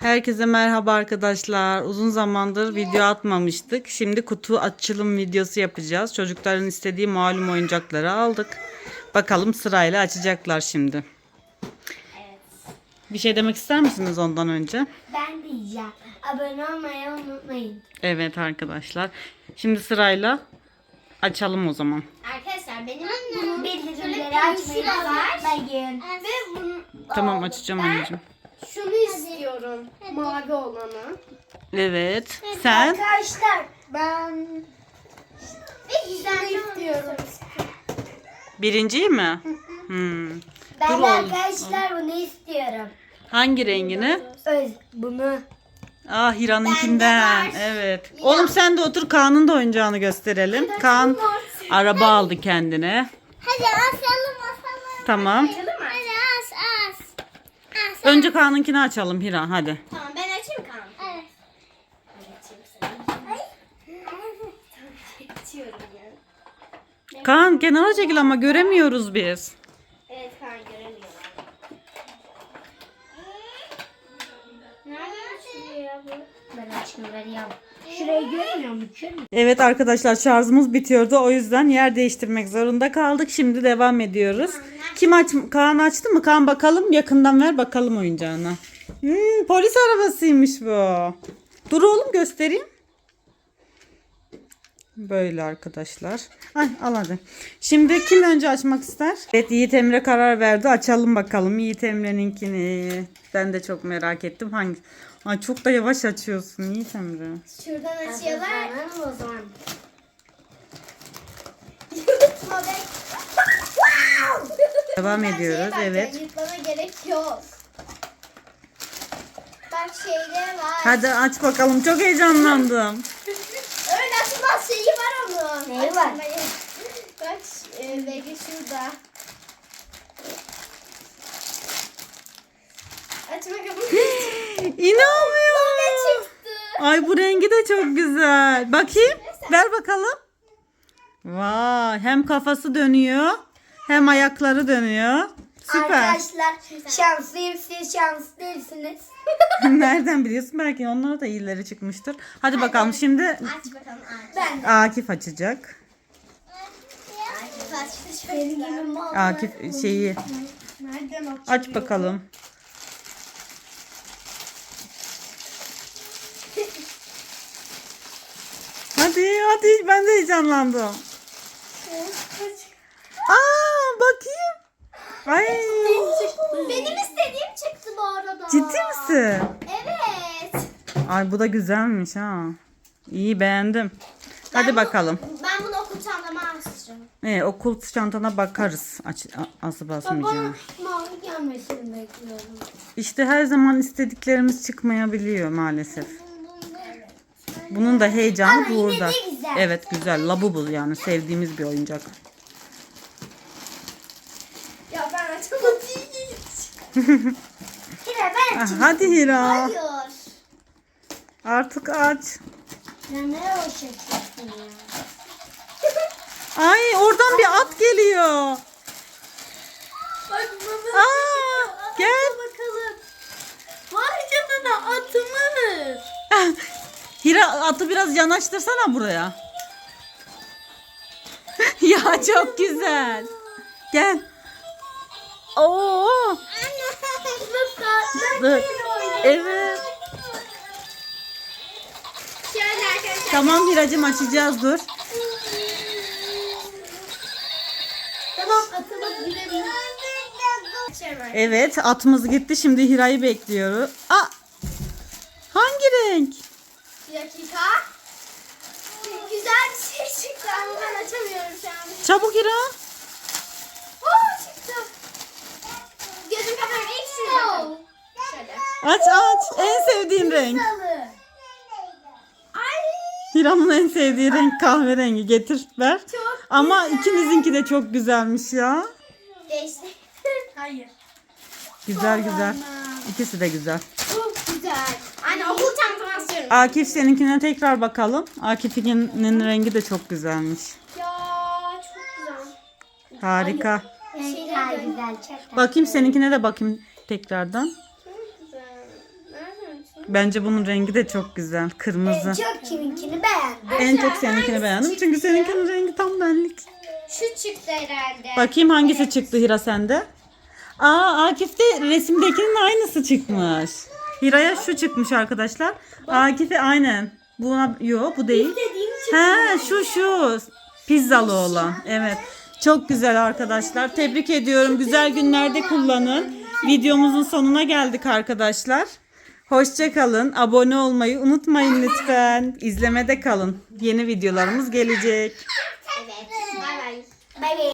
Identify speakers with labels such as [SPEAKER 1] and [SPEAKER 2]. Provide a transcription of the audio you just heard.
[SPEAKER 1] Herkese merhaba arkadaşlar. Uzun zamandır video atmamıştık. Şimdi kutu açılım videosu yapacağız. Çocukların istediği malum oyuncakları aldık. Bakalım sırayla açacaklar şimdi.
[SPEAKER 2] Evet.
[SPEAKER 1] Bir şey demek ister misiniz ondan önce?
[SPEAKER 2] Ben diyeceğim. Abone olmayı unutmayın.
[SPEAKER 1] Evet arkadaşlar. Şimdi sırayla açalım o zaman.
[SPEAKER 2] Arkadaşlar benim bunun bildirimleri açmayı unutmayın. Ve bunu,
[SPEAKER 1] Tamam açacağım anneciğim.
[SPEAKER 2] Şunu istiyorum. Mavi olanı.
[SPEAKER 1] Evet. Sen?
[SPEAKER 2] Arkadaşlar ben ve güzel istiyorum.
[SPEAKER 1] Birinciyi mi? Hmm.
[SPEAKER 2] Ben
[SPEAKER 1] Dur
[SPEAKER 2] de
[SPEAKER 1] oğlum.
[SPEAKER 2] arkadaşlar bunu istiyorum.
[SPEAKER 1] Hangi rengini?
[SPEAKER 2] Öz bunu.
[SPEAKER 1] Ah Hira'nınkinden. Evet. Oğlum sen de otur Kaan'ın da oyuncağını gösterelim. Kaan araba aldı kendine.
[SPEAKER 2] Hadi asalım asalım.
[SPEAKER 1] Tamam. Önce Kaan'ınkini açalım Hira hadi.
[SPEAKER 2] Tamam ben açayım kanka. Evet. Açıyorum ya.
[SPEAKER 1] Kaan kenara çekil ama göremiyoruz biz.
[SPEAKER 2] Evet kan göremiyorum. Nereden açılıyor bu? Ben açımı veriyorum. Şurayı görmüyor musun?
[SPEAKER 1] Evet arkadaşlar şarjımız bitiyordu. O yüzden yer değiştirmek zorunda kaldık. Şimdi devam ediyoruz. Kim aç Kaan açtı mı? Kaan bakalım yakından ver bakalım oyuncağını. Hmm, polis arabasıymış bu. Dur oğlum göstereyim. Böyle arkadaşlar. Ay al hadi. Şimdi kim önce açmak ister? Evet Yiğit Emre karar verdi. Açalım bakalım Yiğit Emre'ninkini. Ben de çok merak ettim. Hangi? Ay çok da yavaş açıyorsun Yiğit Emre.
[SPEAKER 2] Şuradan açıyorlar. o zaman. Yutma be.
[SPEAKER 1] Devam ediyoruz. Evet.
[SPEAKER 2] Yutmana gerek yok. Bak şeyler var.
[SPEAKER 1] Hadi aç bakalım. Çok heyecanlandım.
[SPEAKER 2] Öyle açılmaz şeyi var onun. Neyi var? Bak e, belki şurada. Aç bakalım.
[SPEAKER 1] İnanmıyorum.
[SPEAKER 2] çıktı.
[SPEAKER 1] Ay bu rengi de çok güzel. Bakayım. Ver bakalım. Vay hem kafası dönüyor hem ayakları dönüyor. Süper.
[SPEAKER 2] Arkadaşlar şanslıyım siz şanslı değilsiniz.
[SPEAKER 1] Nereden biliyorsun? Belki onlara da iyileri çıkmıştır. Hadi bakalım şimdi
[SPEAKER 2] Aç bakalım. Ben.
[SPEAKER 1] Akif açacak.
[SPEAKER 2] Benim gibi mal.
[SPEAKER 1] Akif şeyi
[SPEAKER 2] Nereden aç?
[SPEAKER 1] aç bakalım. Hadi hadi ben de heyecanlandım. Aa bakayım. Ay
[SPEAKER 2] Benim istediğim çıktı bu arada.
[SPEAKER 1] ciddi misin?
[SPEAKER 2] Evet.
[SPEAKER 1] Ay bu da güzelmiş ha. İyi beğendim. Hadi
[SPEAKER 2] Ben bu-
[SPEAKER 1] bakalım.
[SPEAKER 2] Ben bunu okul çantama asacağım.
[SPEAKER 1] Ee, okul çantana bakarız. Aç, asıp asmayacağım.
[SPEAKER 2] mavi gelmesini bekliyorum.
[SPEAKER 1] İşte her zaman istediklerimiz çıkmayabiliyor maalesef. Bunun da heyecanı
[SPEAKER 2] Ama yine
[SPEAKER 1] burada.
[SPEAKER 2] de güzel.
[SPEAKER 1] Evet güzel. Labubu yani sevdiğimiz bir oyuncak.
[SPEAKER 2] Ya ben açamadım. Hira ben
[SPEAKER 1] Ah,
[SPEAKER 2] açayım.
[SPEAKER 1] hadi Hira.
[SPEAKER 2] Hayır.
[SPEAKER 1] Artık aç.
[SPEAKER 2] Ya ne o şekilde ya?
[SPEAKER 1] Ay oradan bir at geliyor.
[SPEAKER 2] Bak baba.
[SPEAKER 1] Aa, gel.
[SPEAKER 2] bakalım. Vay canına atımız.
[SPEAKER 1] Hira atı biraz yanaştırsana buraya. ya çok güzel. Gel. Oo. Dur. Evet.
[SPEAKER 2] Şöyle arkadaşlar.
[SPEAKER 1] Tamam Hiracım açacağız dur.
[SPEAKER 2] Tamam atımız gidelim.
[SPEAKER 1] Evet atımız gitti şimdi Hira'yı bekliyoruz. Aa, hangi renk?
[SPEAKER 2] Bir dakika. Güzel bir şey çıktı ama ben açamıyorum şu an.
[SPEAKER 1] Çabuk Hira.
[SPEAKER 2] Oo çıktı. Gözüm kapalı ikisini. Şöyle.
[SPEAKER 1] Aç aç. En sevdiğin renk. Hira'nın en sevdiği renk kahverengi. Getir ver.
[SPEAKER 2] Çok
[SPEAKER 1] Ama ikinizinki de çok güzelmiş ya.
[SPEAKER 2] Değişti. Hayır.
[SPEAKER 1] Güzel güzel. İkisi de güzel.
[SPEAKER 2] Çok güzel. Anne okul çantamı asıyorum.
[SPEAKER 1] Akif seninkine tekrar bakalım. Akif'in rengi de çok güzelmiş.
[SPEAKER 2] Ya çok güzel.
[SPEAKER 1] Harika.
[SPEAKER 2] Şeyler güzel.
[SPEAKER 1] Bakayım seninkine de bakayım tekrardan. Bence bunun rengi de çok güzel. Kırmızı.
[SPEAKER 3] Çok kiminkini beğendim.
[SPEAKER 1] En çok seninkini beğendim. Çünkü seninkinin rengi tam benlik.
[SPEAKER 2] Şu çıktı herhalde.
[SPEAKER 1] Bakayım hangisi çıktı Hira sende? Aa Akif'te resimdekinin aynısı çıkmış. Hira'ya şu çıkmış arkadaşlar. Akif'e aynen. Buna yok bu değil. He şu şu. Pizzalı olan. Evet. Çok güzel arkadaşlar. Tebrik ediyorum. Güzel günlerde kullanın. Videomuzun sonuna geldik arkadaşlar. Hoşça kalın. Abone olmayı unutmayın lütfen. İzlemede kalın. Yeni videolarımız gelecek.
[SPEAKER 2] Evet. Bay bay.
[SPEAKER 3] Bay bay.